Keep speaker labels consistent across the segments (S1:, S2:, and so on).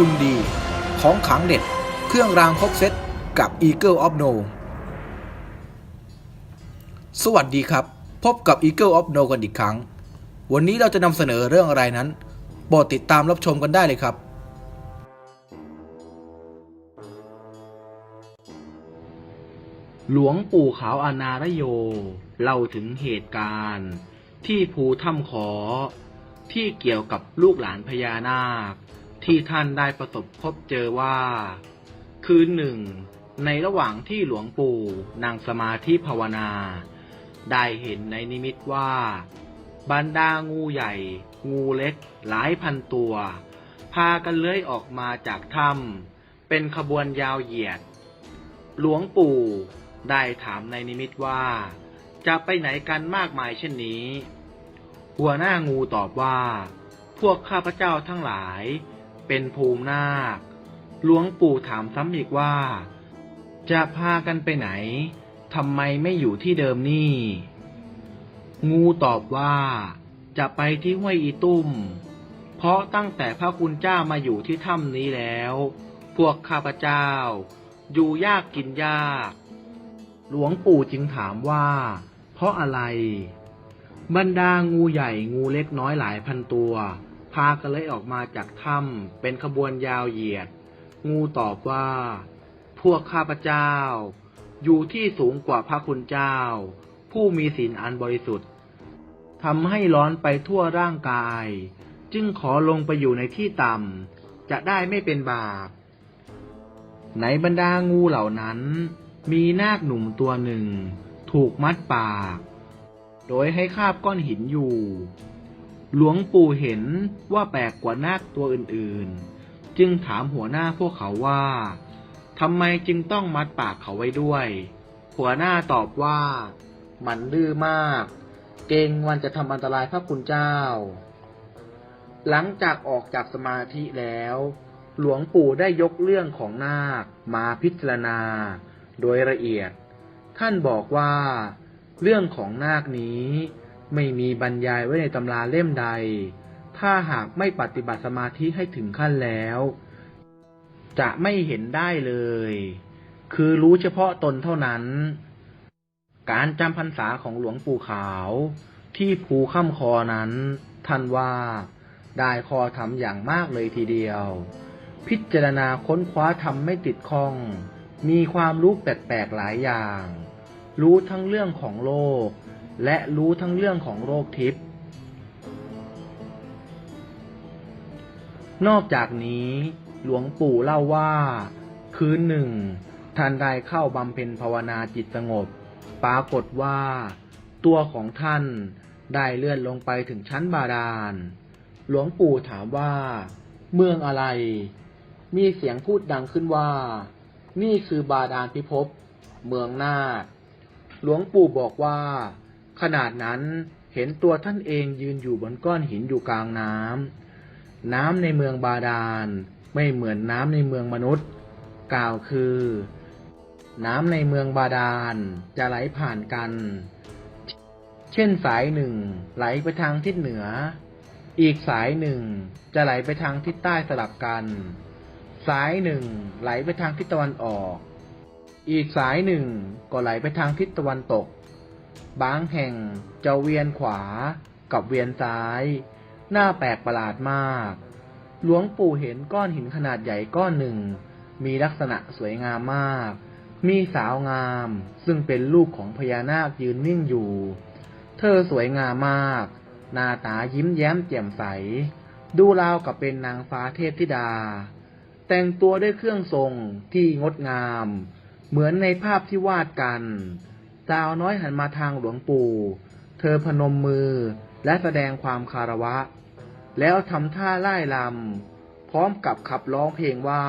S1: คุณดี ของขังเด็ด เครื่องรางครบเซตกับ Eagle of No สวัสดีครับ พบกับ Eagle of No กันอีกครั้ง วันนี้เราจะนำเสนอเรื่องอะไรนั้น โปรดติดตามรับชมกันได้เลยครับ
S2: หลวงปู่ขาวอนารโย เล่าถึงเหตุการณ์ ที่ภูถ้ำขอ ที่เกี่ยวกับลูกหลานพญานาค ที่ท่านได้ประสบพบเจอว่า คืนหนึ่งในระหว่างที่หลวงปู่นั่งสมาธิภาวนา ได้เห็นในนิมิตว่าบรรดางูใหญ่ งูเล็ก หลายพันตัว พากันเลื้อยออกมาจากถ้ำเป็นขบวนยาวเหยียด หลวงปู่ได้ถามในนิมิตว่า จะไปไหนกันมากมายเช่นนี้ หัวหน้างูตอบว่า พวกข้าพเจ้าทั้งหลาย เป็นภูมินาค หลวงปู่ถามซ้ำอีกว่า จะพากันไปไหน ทำไมไม่อยู่ที่เดิมนี่ งูตอบว่า จะไปที่ห้วยอีตุ้ม เพราะตั้งแต่พระคุณเจ้ามาอยู่ที่ถ้ำนี้แล้ว พวกข้าพเจ้า อยู่ยากกินยาก หลวงปู่จึงถามว่า เพราะอะไร บรรดางูใหญ่งูเล็กน้อยหลายพันตัว พากันเลยออกมาจากถ้ำเป็นขบวนยาวเหยียด งูตอบว่า พวกข้าพเจ้า อยู่ที่สูงกว่าพระคุณเจ้า ผู้มีศีลอันบริสุทธิ์ทำให้ร้อนไปทั่วร่างกาย จึงขอลงไปอยู่ในที่ต่ำจะได้ไม่เป็นบาปในบรรดางูเหล่านั้น มีนาคหนุ่มตัวหนึ่ง ถูกมัดปาก โดยให้คาบก้อนหินอยู่ หลวงปู่เห็นว่าแปลกกว่านาคตัวอื่นๆ จึงถามหัวหน้าพวกเขาว่าทำไมจึงต้องมัดปากเขาไว้ด้วย หัวหน้าตอบว่า มันดื้อมาก เกรงวันจะทำอันตรายพระคุณเจ้า หลังจากออกจากสมาธิแล้ว หลวงปู่ได้ยกเรื่องของนาคมาพิจารณา โดยละเอียด ท่านบอกว่า เรื่องของนาคนี้ ไม่มีบรรยายไว้ในตำราเล่มใด ถ้าหากไม่ปฏิบัติสมาธิให้ถึงขั้นแล้ว จะไม่เห็นได้เลย คือรู้เฉพาะตนเท่านั้น การจำพรรษาของหลวงปู่ขาว ที่ภูข้ามคอนั้น ท่านว่าได้คอทำอย่างมากเลยทีเดียว พิจารณาค้นคว้าทำไม่ติดข้อง มีความรู้แปลกๆหลายอย่าง รู้ทั้งเรื่องของโลก และรู้ทั้งเรื่องของโลกทิพย์ นอกจากนี้หลวงปู่เล่าว่า คืนหนึ่งท่านได้เข้าบำเพ็ญภาวนาจิตสงบ ปรากฏว่า ตัวของท่านได้เลื่อนลงไปถึงชั้นบาดาล หลวงปู่ถามว่า เมืองอะไร มีเสียงพูดดังขึ้นว่า นี่คือบาดาลพิภพ เมืองนาคหลวงปู่บอกว่า ขนาดนั้นเห็นตัวท่านเองยืนอยู่บนก้อนหินอยู่กลางน้ำ น้ำในเมืองบาดาลไม่เหมือนน้ำในเมืองมนุษย์ กล่าวคือ น้ำในเมืองบาดาลจะไหลผ่านกัน เช่นสายหนึ่งไหลไปทางทิศเหนือ อีกสายหนึ่งจะไหลไปทางทิศใต้สลับกัน สายหนึ่งไหลไปทางทิศตะวันออก อีกสายหนึ่งก็ไหลไปทางทิศตะวันตก บางแห่งจะเวียนขวากับเวียนซ้าย หน้าแปลกประหลาดมาก หลวงปู่เห็นก้อนหินขนาดใหญ่ก้อนหนึ่ง มีลักษณะสวยงามมาก มีสาวงาม ซึ่งเป็นลูกของพญานาคยืนนิ่งอยู่ เธอสวยงามมาก หน้าตายิ้มแย้มแจ่มใส ดูราวกับเป็นนางฟ้าเทพธิดา แต่งตัวด้วยเครื่องทรงที่งดงาม เหมือนในภาพที่วาดกัน สาวน้อยหันมาทางหลวงปู่ เธอพนมมือและแสดงความคารวะ แล้วทำท่าไล่ลำ พร้อมกับขับร้องเพลงว่า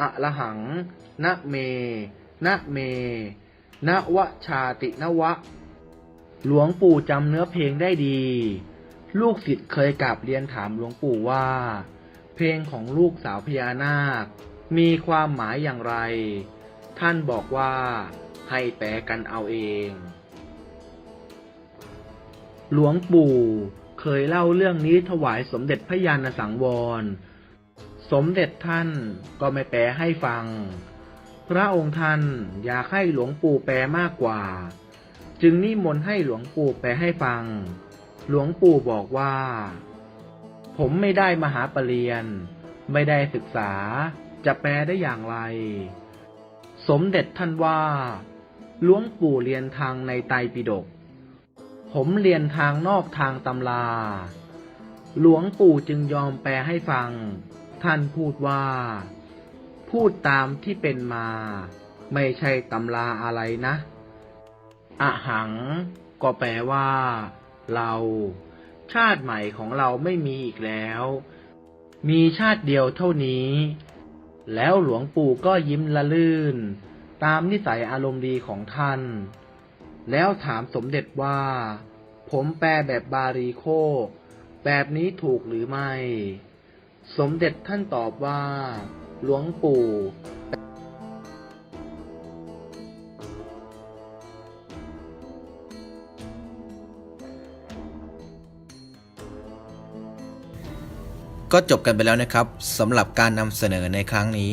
S2: อะละหัง นะเม นะเม นะวะชาตินะวะ หลวงปู่จำเนื้อเพลงได้ดี ลูกศิษย์เคยกราบเรียนถามหลวงปู่ว่า เพลงของลูกสาวพญานาค มีความหมายอย่างไร ท่านบอกว่า ให้แปลกันเอาเอง หลวงปู่เคยเล่าเรื่องนี้ถวายสมเด็จพระยาณสังวร สมเด็จท่านก็ไม่แปลให้ฟัง พระองค์ท่านอยากให้หลวงปู่แปลมากกว่า จึงนิมนต์ให้หลวงปู่แปลให้ฟัง หลวงปู่บอกว่า ผมไม่ได้มหาปรริญญาไม่ได้ศึกษาจะแปลได้อย่างไร สมเด็จท่านว่า หลวงปู่เรียนทางในไตรปิฎก ผมเรียนทางนอกทางตำรา หลวงปู่จึงยอมแปลให้ฟัง ท่านพูดว่า พูดตามที่เป็นมา ไม่ใช่ตำราอะไรนะอะหัง ก็แปลว่า เรา ชาติใหม่ของเราไม่มีอีกแล้ว มีชาติเดียวเท่านี้ แล้วหลวงปู่ก็ยิ้มละลื่น ตามนิสัยอารมณ์ดีของท่าน แล้วถามสมเด็จว่า ผมแปลแบบบาลีโค แบบนี้ถูกหรือไม่ สมเด็จท่านตอบว่า หลวงปู่
S1: ก็จบกันไปแล้วนะครับสำหรับการนำเสนอในครั้งนี้